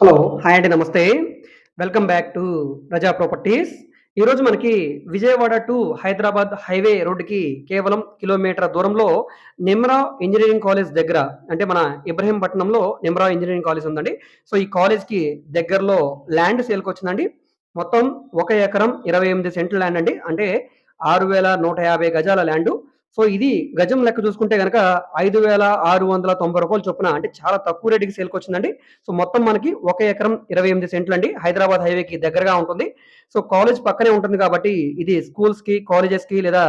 Hello hi అండి నమస్తే. Welcome back to Praja properties ఈరోజు మనకి విజయవాడ టు హైదరాబాద్ హైవే రోడ్డుకి కేవలం కిలోమీటర్ దూరంలో నిమ్రా ఇంజనీరింగ్ కాలేజ్ దగ్గర అంటే మన ఇబ్రహీంపట్నంలో నిమ్రా ఇంజనీరింగ్ కాలేజ్ ఉందండి. సో ఈ కాలేజ్కి దగ్గరలో ల్యాండ్ సేల్కి వచ్చిందండి. మొత్తం ఒక ఎకరం ఇరవై ఎనిమిది సెంట్ల ల్యాండ్ అండి. అంటే ఆరు వేల నూట యాభై గజాల ల్యాండు సో ఇది గజం లెక్క చూసుకుంటే కనుక ఐదు వేల ఆరు వందల తొంభై రూపాయలు చొప్పున అంటే చాలా తక్కువ రేటుకి సేల్కి వచ్చిందండి. సో మొత్తం మనకి ఒక ఎకరం ఇరవై ఎనిమిది సెంట్లు అండి. హైదరాబాద్ హైవేకి దగ్గరగా ఉంటుంది. సో కాలేజ్ పక్కనే ఉంటుంది కాబట్టి ఇది స్కూల్స్కి కాలేజెస్కి లేదా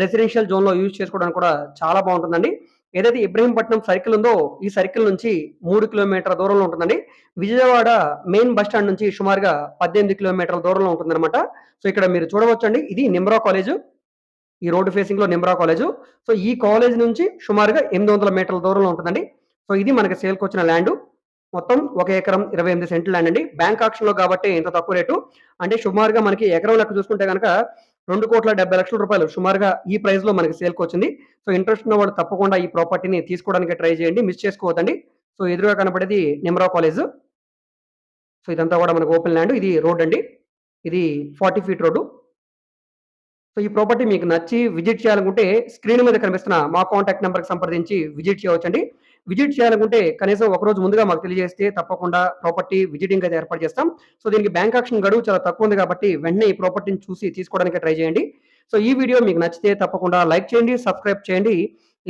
రెసిడెన్షియల్ జోన్లో యూజ్ చేసుకోవడానికి కూడా చాలా బాగుంటుందండి. ఏదైతే ఇబ్రహీంపట్నం సర్కిల్ ఉందో ఈ సర్కిల్ నుంచి మూడు కిలోమీటర్ల దూరంలో ఉంటుందండి. విజయవాడ మెయిన్ బస్ స్టాండ్ నుంచి సుమారుగా పద్దెనిమిది కిలోమీటర్ల దూరంలో ఉంటుందన్నమాట. సో ఇక్కడ మీరు చూడవచ్చండి. ఇది నిమ్రా కాలేజ్. ఈ రోడ్డు ఫేసింగ్లో నిమ్రా కాలేజ్. సో ఈ కాలేజ్ నుంచి సుమారుగా ఎనిమిది వందల మీటర్ల దూరంలో ఉంటుందండి. సో ఇది మనకి సేల్కి వచ్చిన ల్యాండ్. మొత్తం ఒక ఎకరం ఇరవై ఎనిమిది సెంట్ల ల్యాండ్ అండి. బ్యాంక్ ఆక్షన్లో కాబట్టి ఇంత తక్కువ రేటు. అంటే సుమారుగా మనకి ఎకరం లెక్క చూసుకుంటే కనుక రెండు కోట్ల డెబ్బై లక్షల రూపాయలు సుమారుగా ఈ ప్రైస్లో మనకి సేల్కి వచ్చింది. సో ఇంట్రెస్ట్ ఉన్న వాళ్ళు తప్పకుండా ఈ ప్రాపర్టీని తీసుకోవడానికి ట్రై చేయండి. మిస్ చేసుకోవద్దండి. సో ఎదురుగా కనపడేది నిమ్రా కాలేజ్. సో ఇదంతా కూడా మనకు ఓపెన్ ల్యాండ్. ఇది రోడ్ అండి. ఇది ఫార్టీ ఫీట్ రోడ్డు. సో ఈ ప్రాపర్టీ మీకు నచ్చి విజిట్ చేయాలనుకుంటే స్క్రీన్ మీద కనిపిస్తున్న మా కాంటాక్ట్ నెంబర్కి సంప్రదించి విజిట్ చేయవచ్చండి. విజిట్ చేయాలనుకుంటే కనీసం ఒక రోజు ముందుగా మాకు తెలియజేస్తే తప్పకుండా ప్రాపర్టీ విజిటింగ్ అయితే ఏర్పాటు చేస్తాం. సో దీనికి బ్యాంక్ ఆక్షన్ గడువు చాలా తక్కువ ఉంది కాబట్టి వెంటనే ఈ ప్రాపర్టీని చూసి తీసుకోవడానికి ట్రై చేయండి. సో ఈ వీడియో మీకు నచ్చితే తప్పకుండా లైక్ చేయండి సబ్స్క్రైబ్ చేయండి.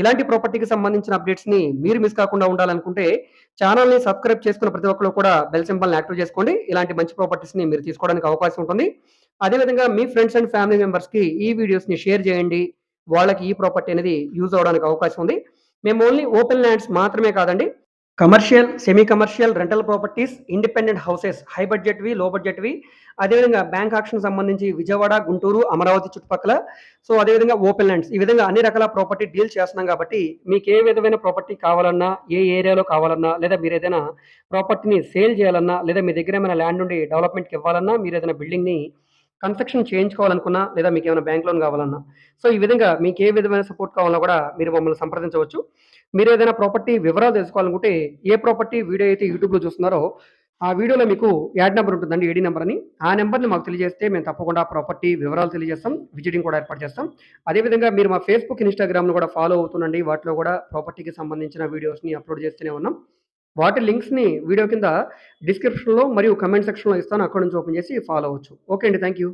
ఇలాంటి ప్రాపర్టీకి సంబంధించిన అప్డేట్స్ని మీరు మిస్ కాకుండా ఉండాలనుకుంటే ఛానల్ని సబ్స్క్రైబ్ చేసుకున్న ప్రతి ఒక్కరు కూడా బెల్ సింబల్ యాక్టివ్ చేసుకోండి. ఇలాంటి మంచి ప్రాపర్టీస్ని మీరు తీసుకోవడానికి అవకాశం ఉంటుంది. అదేవిధంగా మీ ఫ్రెండ్స్ అండ్ ఫ్యామిలీ మెంబర్స్కి ఈ వీడియోస్ని షేర్ చేయండి. వాళ్ళకి ఈ ప్రాపర్టీ అనేది యూజ్ అవడానికి అవకాశం ఉంది. మేము ఓన్లీ ఓపెన్ ల్యాండ్స్ మాత్రమే కాదండి commercial semi commercial rental properties independent houses high బడ్జెట్వి low బడ్జెట్వి అదేవిధంగా బ్యాంక్ ఆక్షన్ సంబంధించి విజయవాడ గుంటూరు అమరావతి చుట్టుపక్కల. సో అదేవిధంగా ఓపెన్ ల్యాండ్స్ ఈ విధంగా అన్ని రకాల ప్రాపర్టీ డీల్ చేస్తున్నాం కాబట్టి మీకు ఏ విధమైన ప్రాపర్టీ కావాలన్నా ఏ ఏరియాలో కావాలన్నా లేదా మీరు ఏదైనా ప్రాపర్టీని సేల్ చేయాలన్నా లేదా మీ దగ్గర ఏమైనా ల్యాండ్ నుండి డెవలప్మెంట్కి ఇవ్వాలన్నా మీరు ఏదైనా బిల్డింగ్ని కన్స్ట్రక్షన్ చేయించుకోవాలనుకున్నా లేదా మీకు ఏమైనా బ్యాంక్ లోన్ కావాలన్నా. సో ఈ విధంగా మీకు ఏ విధమైన సపోర్ట్ కావాలన్నా కూడా మీరు మమ్మల్ని సంప్రదించవచ్చు. మీరు ఏదైనా ప్రాపర్టీ వివరాలు తెలుసుకోవాలనుకుంటే ఏ ప్రాపర్టీ వీడియో అయితే యూట్యూబ్లో చూస్తున్నారో ఆ వీడియోలో మీకు యాడ్ నెంబర్ ఉంటుందండి ఏడీ నెంబర్ అని. ఆ నెంబర్ని మాకు తెలియజేస్తే మేము తప్పకుండా ప్రాపర్టీ వివరాలు తెలియజేస్తాం విజిటింగ్ కూడా ఏర్పాటు చేస్తాం. అదేవిధంగా మీరు మా ఫేస్బుక్ ఇన్స్టాగ్రామ్ను కూడా ఫాలో అవుతుండండి. వాటిలో కూడా ప్రాపర్టీకి సంబంధించిన వీడియోస్ని అప్లోడ్ చేస్తూనే ఉన్నాం. వాటి లింక్స్ని వీడియో కింద డిస్క్రిప్షన్లో మరియు కమెంట్ సెక్షన్లో ఇస్తాను. అక్కడ నుంచి ఓపెన్ చేసి ఫాలో అవ్వచ్చు. ఓకే అండి థ్యాంక్ యూ